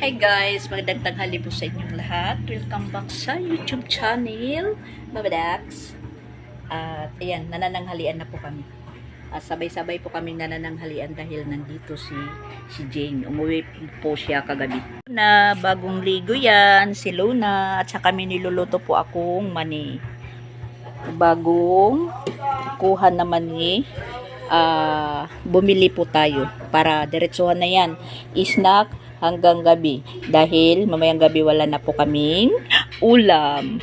Hi guys, magandang tanghali po sa inyong lahat. Welcome back sa YouTube channel, Babadax. At ayan, nanananghalian na po kami. Sabay-sabay po kami nanananghalian dahil nandito si si Jane. Umuwi po siya kagabi. Na bagong ligo yan, si Luna, at saka kami niluluto po akong mani. Bagong kuha na mani ah, bumili po tayo para diretsuhan na yan. Snack hanggang gabi. Dahil mamayang gabi wala na po kaming ulam.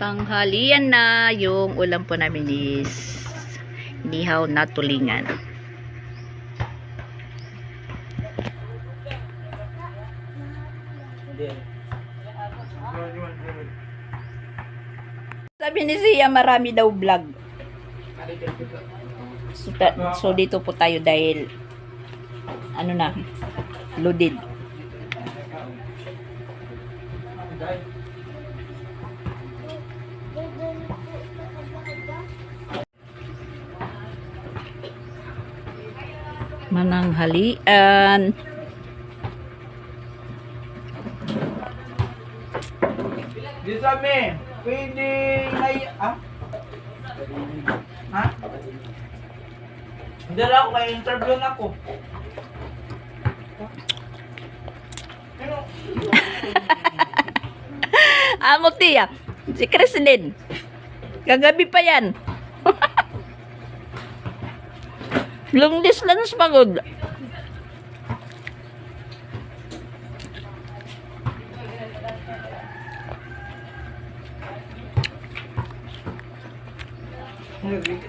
Tanghalian na yung ulam po namin is nihaw na tulingan. Sabi ni Zia, marami daw vlog. So, ta- so dito po tayo dahil ano na, loaded. Mananghalian. Di sabi, pwede ay... Ah? Ha? Hindi lang ako kaya interview na ako. Pero, Amo tiya, si Chrislyn. Kagabi pa yan. Long distance pagod.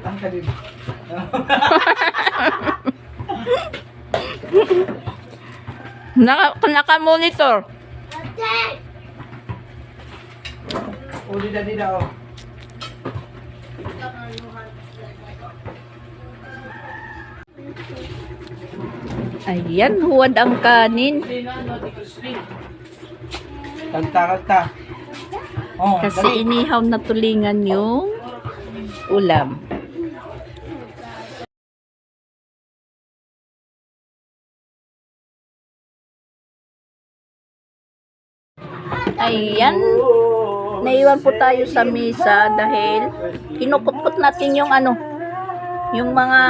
Ang kalib. Naka, naka-monitor. Uli na din ako. Ayan, huwad ang kanin. Kagta. Oh, Kasi dali. inihaw na tulingan yung ulam. Ayan, naiwan po tayo sa misa dahil kinukupkot natin yung ano, yung mga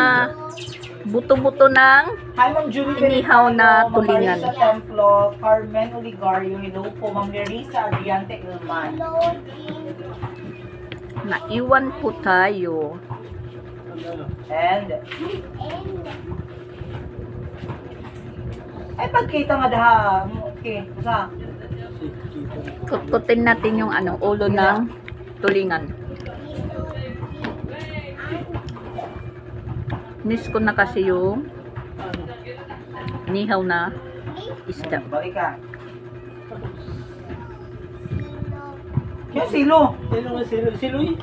buto-buto ng Inihaw na tulingan. Templo, Carmen Oligario, hello po, Ma'am Nerissa Adriante Ilman. Naiwan po tayo. And, ay pagkita nga daha, okay, sa, Kutkutin natin yung ano, ulo ng tulingan. Miss ko na kasi yung nihaw na isda. balik Yung silo. Sino nga silo? Silo eh.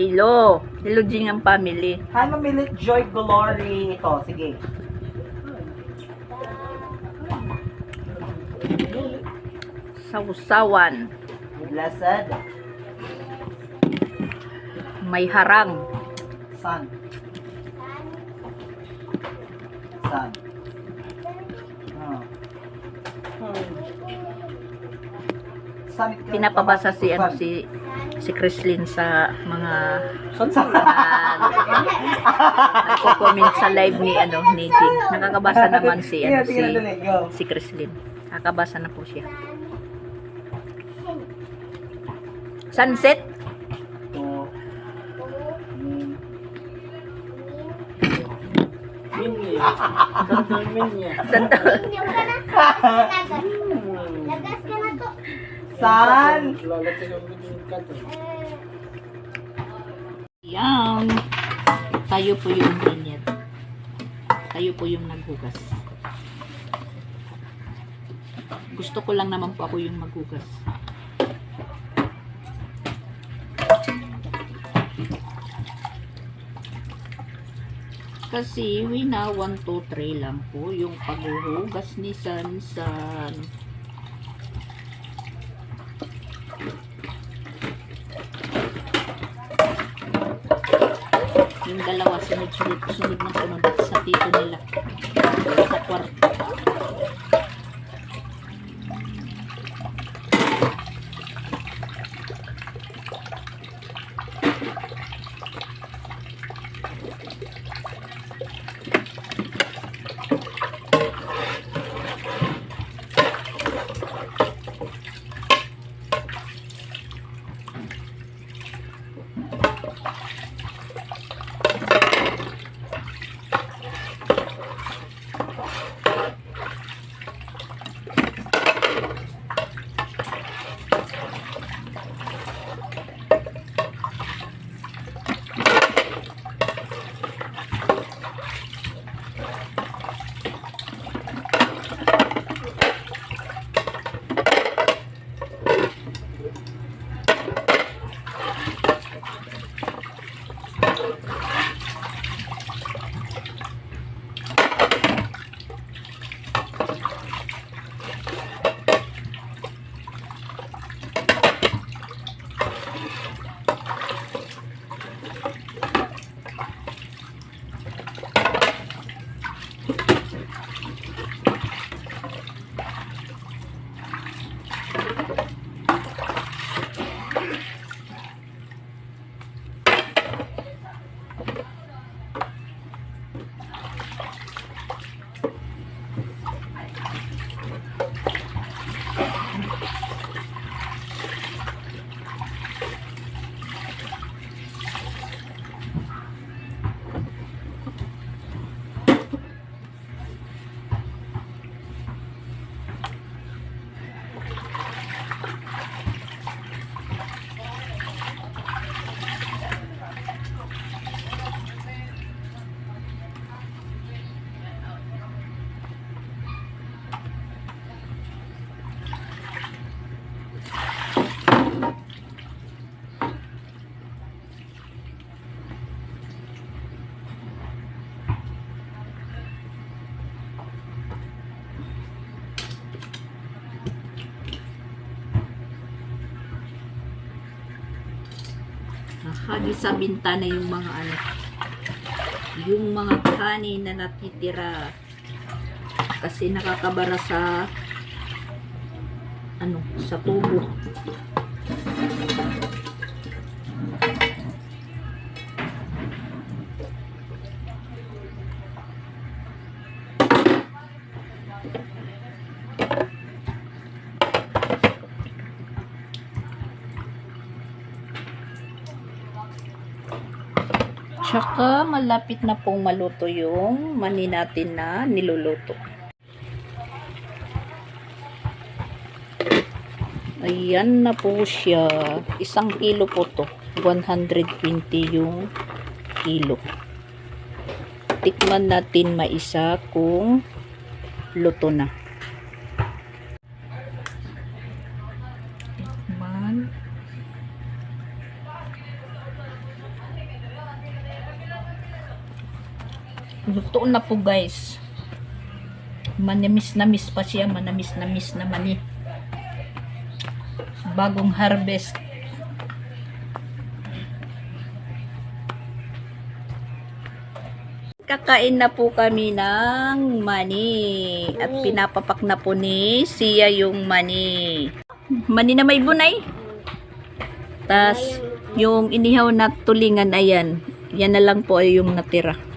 Hello! Hello, Jing ang family. Hi, Mamilit Joy Glory. Ito, sige. Sausawan. Blessed May harang. Sun. Sun. Oh. Sun. Pinapabasa si ano si si Chrislyn sa mga nagko-comment sa live ni ano ni Jing. Nakakabasa naman si ano si si Chrislyn. Nakakabasa na po siya. Sunset? Santo min niya. Santa. Lagas ka na to. Sun. Lalat sa yung kato. Yan. Tayo po yung ganyan. Tayo po yung naghugas. Gusto ko lang naman po ako yung maghugas. Kasi wina 1, 2, 3 lang po yung paghuhugas ni Sansan. Hagi sa bintana yung mga ano, yung mga kanin na natitira kasi nakakabara sa ano, sa tubo. Malapit na pong maluto yung mani natin na niluluto. Ayan na po siya. Isang kilo po to. 120 yung kilo. Tikman natin maisa kung luto na. Tikman. Luto na po guys. Manamis na miss pa siya. Manamis na miss naman eh. Bagong harvest. Kakain na po kami ng mani. At pinapapak na po ni Sia yung mani. Mani na may bunay. Tas yung inihaw na tulingan ayan. Yan na lang po yung natira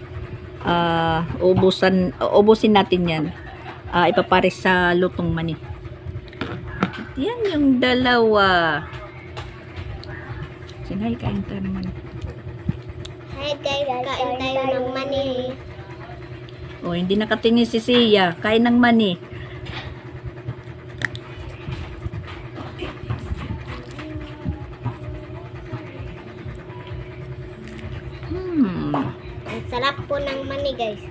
ah ubusan ubusin natin yan. Ah, ipapares sa lutong mani. Yan yung dalawa. Sinay kain tayo naman Hi guys, kain tayo ng mani. o hindi nakatingin si Sia. Kain ng mani hmm Ang sarap po ng mani guys.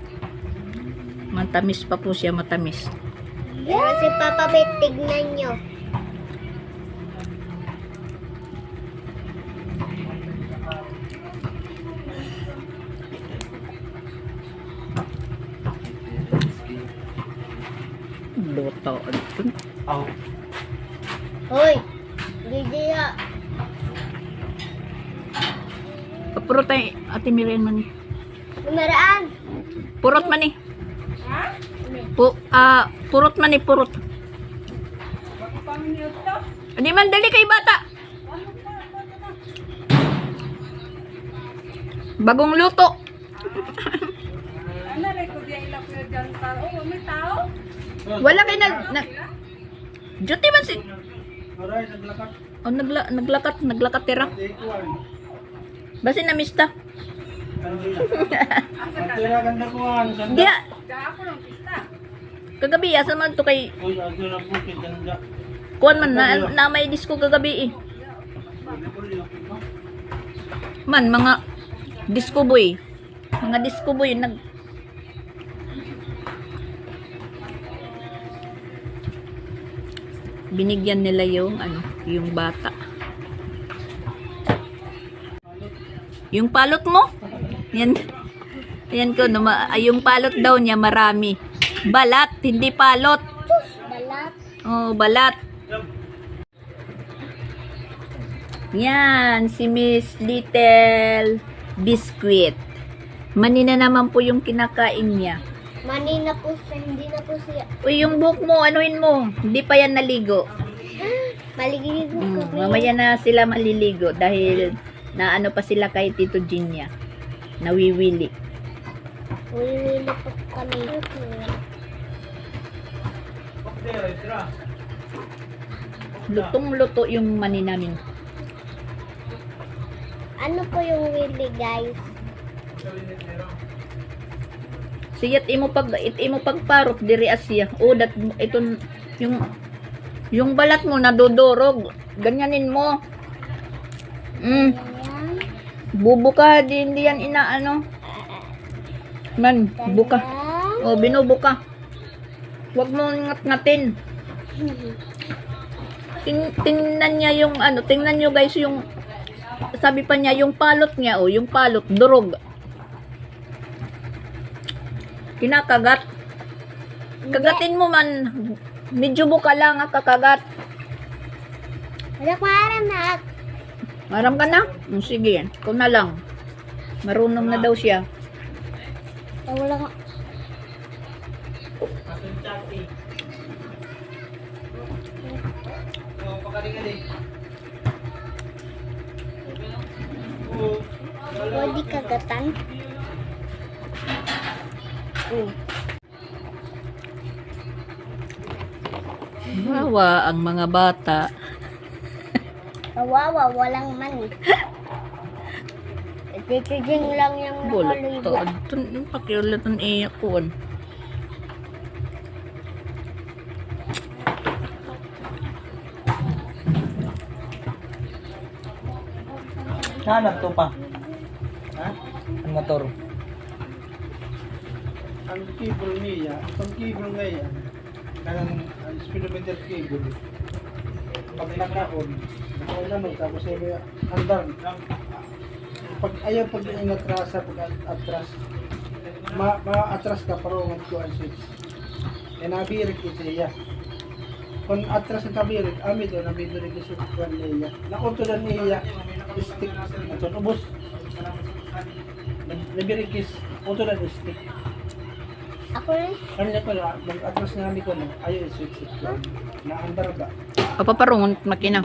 matamis pa po siya matamis Pero si Papa Bet, tignan nyo. luto Oh. Hoy, Lydia. Apuro tayo, ate Miriam man. Numeraan. Purot man eh. Ha? Pu ah, purot man eh, purot. Hindi man dali kay bata. Bagong luto. Ano, record yung ilang ko dyan tao? Oh, may tao? Wala kay nag... nag Duty man si... Aray, naglakat. Oh, nagla, naglakat, naglakat tira. Basi na mista. Atira ganda ko ang ganda. Diya, kagabi asa man to kay Uy, atira bukid ganda. kuan man na, na may disco kagabi eh. Man mga disco boy. Mga disco boy nag binigyan nila yung ano, yung bata. Yung palot mo? Yan. Yan ko, numa, yung palot daw niya marami. Balat, hindi palot. Balat. Oh, balat. Yan, si Miss Little Biscuit. Manina naman po yung kinakain niya. Mani na po siya. Hindi na po siya. Uy, yung buhok mo, anuin mo. Hindi pa yan naligo. Maligid ko. Mm, mamaya na sila maliligo dahil na ano pa sila kay Tito Ginya. Nawiwili. Uwi na po kami. Lutong-luto yung mani namin. Ano po yung willy guys? Siyat imo pag it imo pagparot diri asya. O dat ito yung yung balat mo nadodorog. Ganyanin mo. Mm, Ayan. bubo ka di hindi yan inaano. Man, buka. O binubuka. Huwag mo ngat-ngatin. Ting tingnan niya yung ano, tingnan niyo guys yung sabi pa niya yung palot niya o yung palot durog. Kinakagat. Kagatin mo man. Medyo buka lang ang kakagat. Wala ko aram na. Maram ka na? Mm, sige, ikaw na lang. Marunong na daw siya. Wala ko. Pwede kagatan. Mm. Wawa ang mga bata. Kawawa, walang mani. Ititijing lang yung Bulot nakaligo. to. Adun, yung pakiulatan iya ko. Hanap to pa. Ha? Ang motor. Ang cable niya, ang cable ngayon, kanang ang speedometer cable. Pag nakaon, nakaon tapos ay andar. Pag ayaw pag inatras sa pag atras, ma ma-atras ka pero ng ko ang switch. E nabirik ito iya. Kung atras ang kabirik, ami doon, nabibirik yung switch ko niya. Nakunto na niya, stick, ito ubos. Nabirik is, uto na yung stick. Ako rin. Ko na, mag-atras nga kami ko no, ayaw yung switch it. Naandar ba? Papaparungon makina.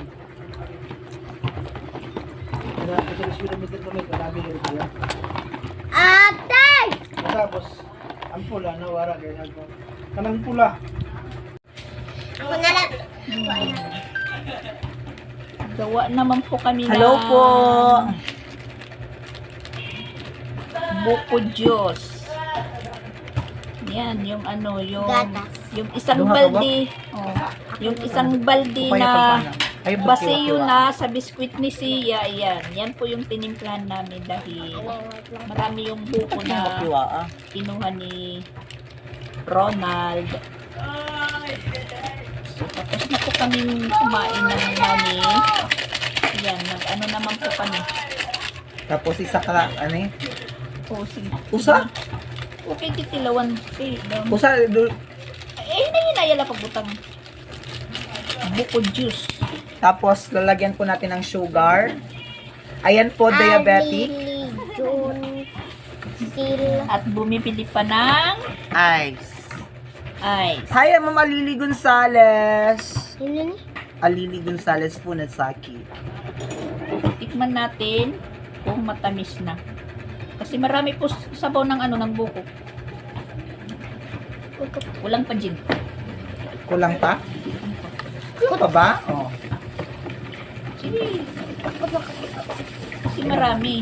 Kaya ito yung speedometer ko nito, nabirik ko yan. Atay! Tapos, ang pula, nawara ganyan ko. Kanang pula, Ako na lang. Gawa naman po kami Hello ng po. Buko Diyos. Yan, yung ano, yung Gatas. yung isang Duha ka ba? baldi. Oh, yung isang baldi Upaya na pagpana. Ay, basiyo bukiwa-kiwa. na sa biskwit ni Sia. Yan, yan po yung tinimplahan namin dahil marami yung buko na ah. kinuha ni Ronald. So, tapos na po kami kumain ng mani. Yan, nag ano naman po kami. Tapos isa ka, ano eh? Sige. Usa? Okay, titilawan. Okay. Usa, do- Eh, hindi hinayala pagbutang. Buko juice. Tapos lalagyan po natin ng sugar. Ayan po, diabetic. At bumibili pa ng Ice. ice. Hi, Ma'am Alili Gonzales. Yun. Alili Gonzales po na Saki. Tikman natin kung matamis na. Kasi marami po sabaw ng ano ng buko. Walang pa gin. Kulang pa? Kulang pa ba? Oh. Kasi marami.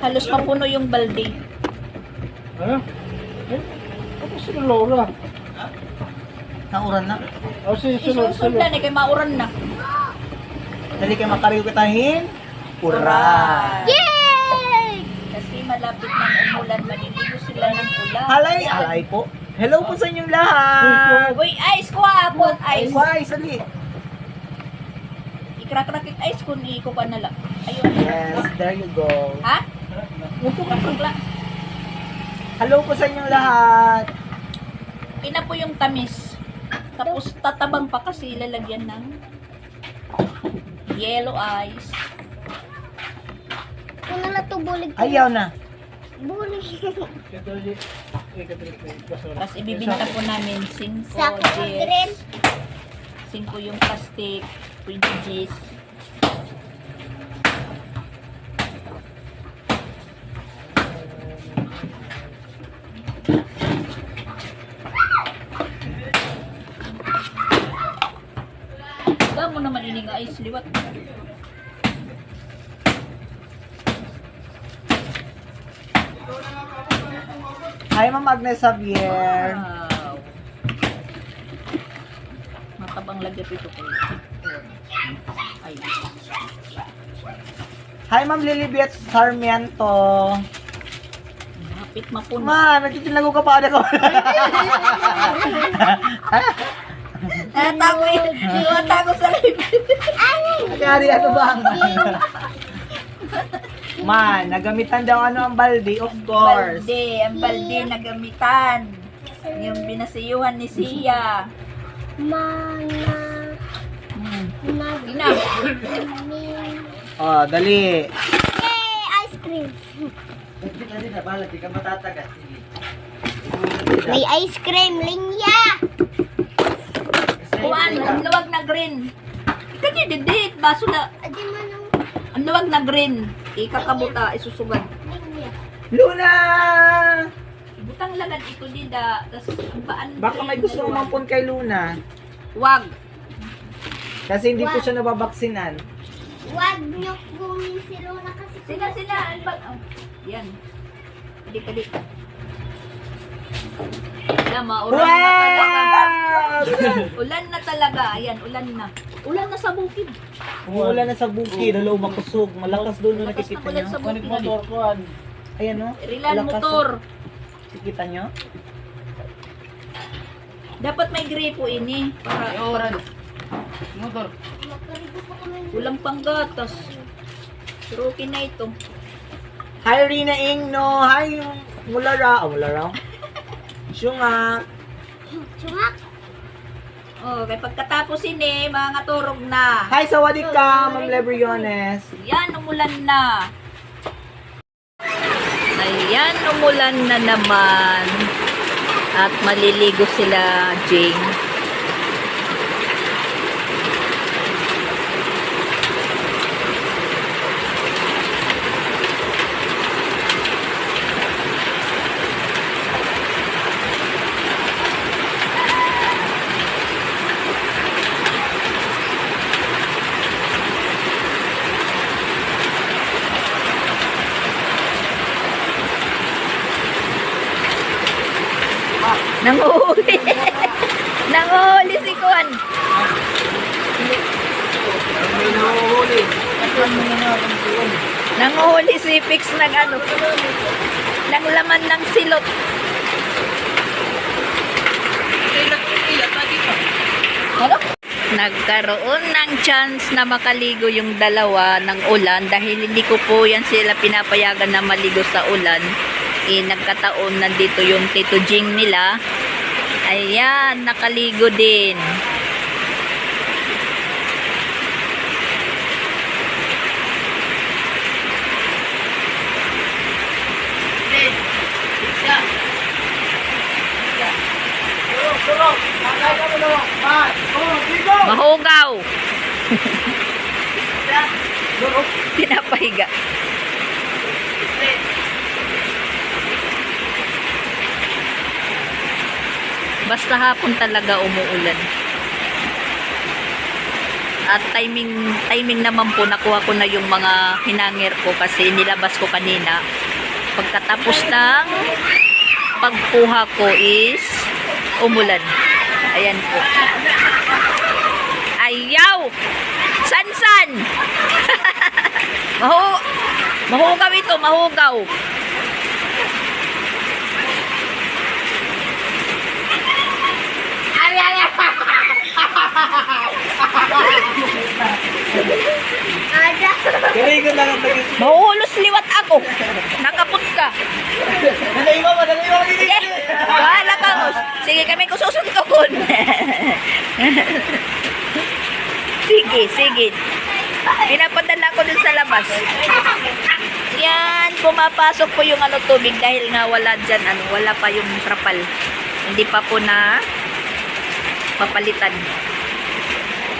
Halos mapuno yung balde. Ano? Eh, Ako si Laura. Nauran na. O si sunod. Isusundan eh, kay mauran na. Dali kayo makariyo kitahin. Ura! Yay! Kasi malapit ng umulan, maliligo sila ng ulan. Halay, halay po. Hello po sa inyong lahat. Uy, ice ko hapon, ice. Why, sali. Ikrak-rakit ice kung iiko ka na lang. Ayun. Yes, there you go. Ha? Upo ka pagla. Hello po sa inyong lahat. Ina po yung tamis. Tapos tatabang pa kasi lalagyan ng yellow ice. Kung na to bulig. Ayaw na. Bulig. Tapos ibibinta po namin 5 Sako ng green. Gs. 5 yung plastic, 20 Gs. Ba mo naman ini nga ice liwat. Hi, Ma'am Agnes Javier. Wow. Matabang lagyan ito ko. Ay. Hi, Ma'am Lilibet Sarmiento. Hapit mapuno. Ma, nagtitilago ka pa ako. Natago yun. Natago sa live. Kaya ano ba? Ma, nagamitan daw ano ang balde, of course. Balde. Ang balde na gamitan. Yung binasiyuhan ni Sia. Mana. Ina. Oh, dali. Yay! Ice cream. May ice cream. Linya! Kuan, ang luwag na green. Kanya didit. Baso na. Ang luwag na green. Ikakabuta. Isusugad. linya. Luna! Butang lagan ito dida. Tapos ang paan. Baka may gusto mong mampun kay Luna. Wag. Kasi hindi po siya nababaksinan. Huwag niyo kumin si Luna kasi Sila, sila. Ang bag. Oh. Yan. Kalik, kalik. Alam mo, ulan na talaga. Wow! Ulan na talaga. Ayan, ulan na. Ulan na sa bukid. Umuulan na sa bukid, lalo makusog. Malakas doon no Malakas nakikita ng ulan nyo. sa Kunik bukid. motor ko an. Ayan no. Rilan Malakas, motor. Nakikita nyo? Dapat may gripo ini. Para Oran. Motor. walang panggatas. Pero okay na ito. Hi Rina Ingno! Hi Mulara! Oh, Mulara? Syunga! Sumak. Oh, kay pagkatapos ini, mga turog na. Hi Sawadika! Ma'am Lebriones! Yan, umulan na. Ayan, umulan na naman. At maliligo sila, Jane. chance na makaligo yung dalawa ng ulan dahil hindi ko po yan sila pinapayagan na maligo sa ulan. Eh, nagkataon nandito yung Tito Jing nila. Ayan, nakaligo din. Mahugaw! Pinapahiga. Basta hapon talaga umuulan. At timing timing naman po nakuha ko na yung mga hinangir ko kasi nilabas ko kanina. Pagkatapos ng pagkuha ko is umulan. Ayan po. Ayaw! San-san! Mahu mahugaw ito, mahugaw. Mahuhulos liwat ako. Nakaput ka. Dali mo, madali mo. Sige, bahala ka. Sige, kami ko susuntukon. sige, sige. Pinapadala ko dun sa labas. Yan, pumapasok po yung ano tubig dahil nga wala dyan, ano, wala pa yung trapal. Hindi pa po na papalitan.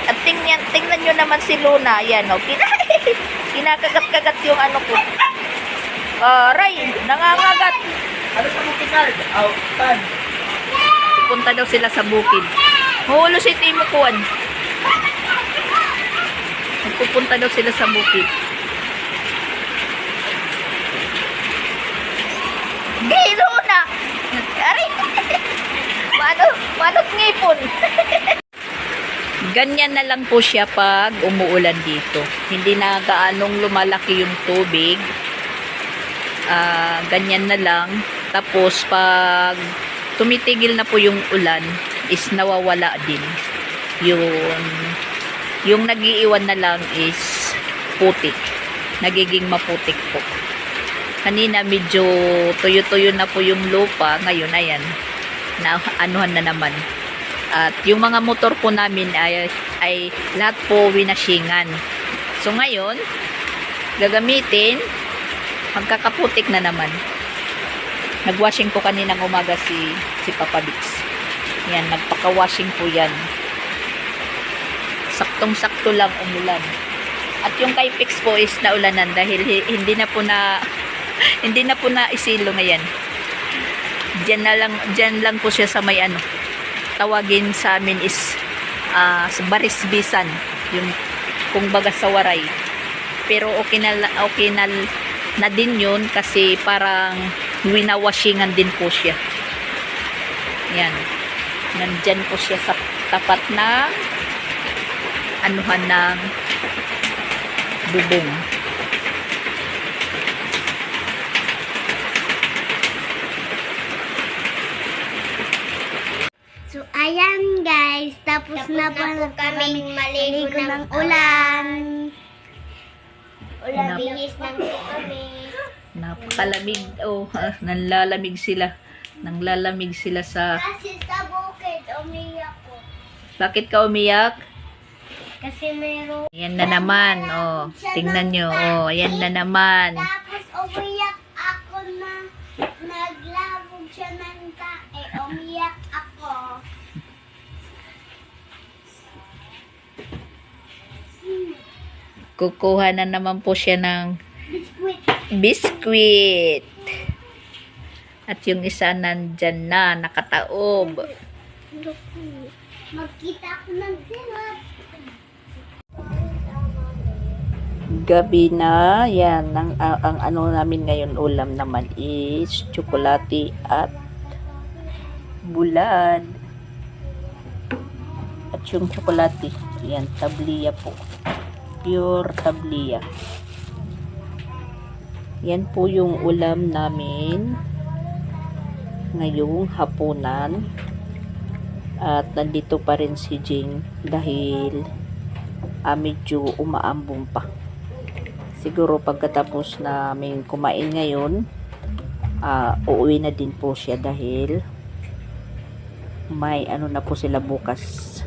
At tingnan, tingnan nyo naman si Luna, yan o. Kina, kinakagat-kagat yung ano ko. Aray, nangangagat. Ano sa mga pinag? Out, tan. Punta daw sila sa bukid. Hulo si Timo Kuan. Nagpupunta daw sila sa bukid. Dilo na! Aray! Mano, manot ngipon. Ganyan na lang po siya pag umuulan dito. Hindi na gaanong lumalaki yung tubig. Ah, ganyan na lang. Tapos pag tumitigil na po yung ulan is nawawala din yung yung nagiiwan na lang is putik. Nagiging maputik po. Kanina medyo tuyo-tuyo na po yung lupa. Ngayon ayan na anuhan na naman. At yung mga motor po namin ay, ay lahat po winasingan so ngayon gagamitin magkakaputik na naman. Nagwashing po kaninang umaga si si Papa Bix. Yan, nagpaka-washing po yan. Saktong-sakto lang umulan. At yung kay Pix po is naulanan dahil hi- hindi na po na hindi na po na isilo ngayon. Diyan na lang diyan lang po siya sa may ano. Tawagin sa amin is ah, sa Barisbisan, yung kung baga sa Waray. Pero okay na okay na, na din yun kasi parang winawashingan din po siya. Yan. Nandyan po siya sa tapat ng anuhan ng bubong. So, ayan guys. Tapos, na po kami maligo ng ulan. Ulan, Nap- bihis ng kami. Napakalamig. Oh, nanlalamig sila. Nanglalamig sila sa... Kasi sa bukid, umiyak ko. Bakit ka umiyak? Kasi meron. Ayan na naman. Oh, tingnan nyo. Oh, ayan na naman. Tapos umiyak ako na naglabog siya ng tae. Umiyak ako. Kukuha na naman po siya ng Biskuit. biskwit. At yung isa nandyan na, nakataob. Magkita ako ng silat. Gabi na, yan. Ang, ang, ang ano namin ngayon ulam naman is tsokolate at bulad. At yung tsokolate, yan, tabliya po. Pure tabliya. Yan po yung ulam namin ngayong hapunan. At nandito pa rin si Jing dahil ah, medyo umaambong pa. Siguro pagkatapos namin kumain ngayon, ah, uuwi na din po siya dahil may ano na po sila bukas.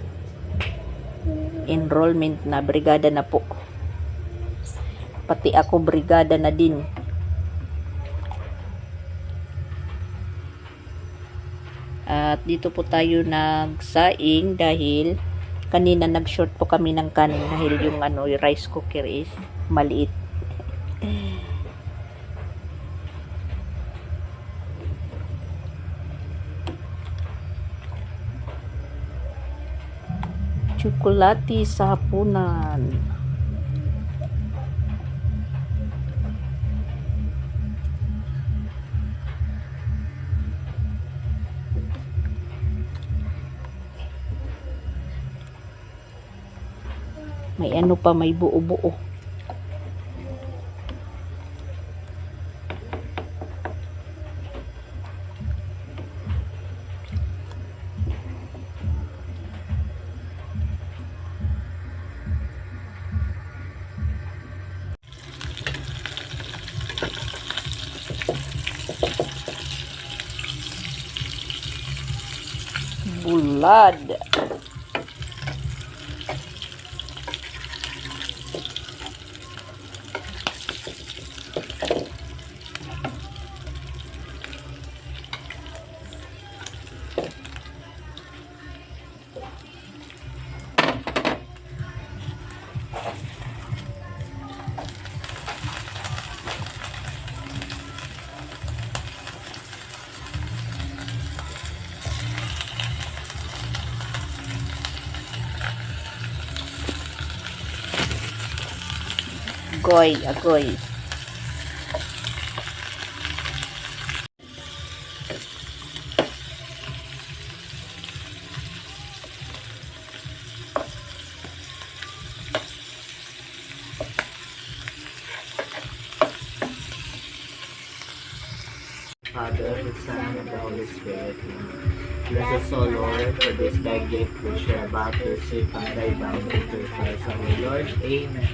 Enrollment na, brigada na po. Pati ako brigada na din. At At dito po tayo nagsaing dahil kanina nag-short po kami ng kanin dahil yung ano, yung rice cooker is maliit. Tsokolate sa hapunan. May ano pa, may buo-buo. 可以呀可以 the Son, and the Holy Spirit. Bless us, O Lord, for this thy gift which are about to receive from thy bounty through Christ our Lord. Amen.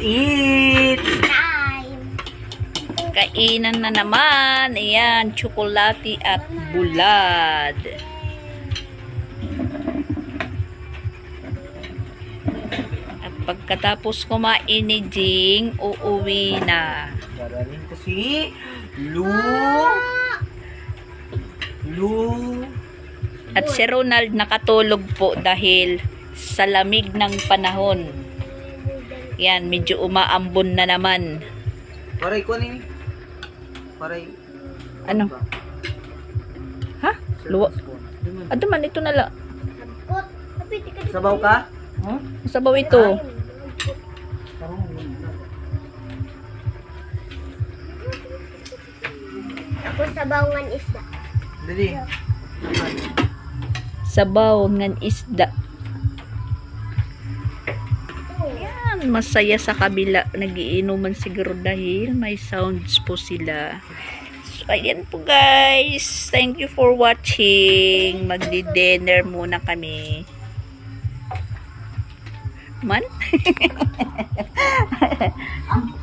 Eat! Time. Kainan na naman. Ayan, tsokolate at bulad. At pagkatapos kumain ni Jing, uuwi na. Darating ko si Lu. Lu. At si Ronald nakatulog po dahil sa lamig ng panahon. Yan, medyo umaambon na naman. Paray ko ni. Paray. Ano? Ha? Luwa. Ano man, ito na lang. Kapit ka dito. Sabaw ka? Sabaw ito. Tapos sabawngan isda. Dali. Sabaw ng isda. Yan, masaya sa kabila. Nagiinuman siguro dahil may sounds po sila. So, ayan po guys. Thank you for watching. Magdi-dinner muna kami. Man?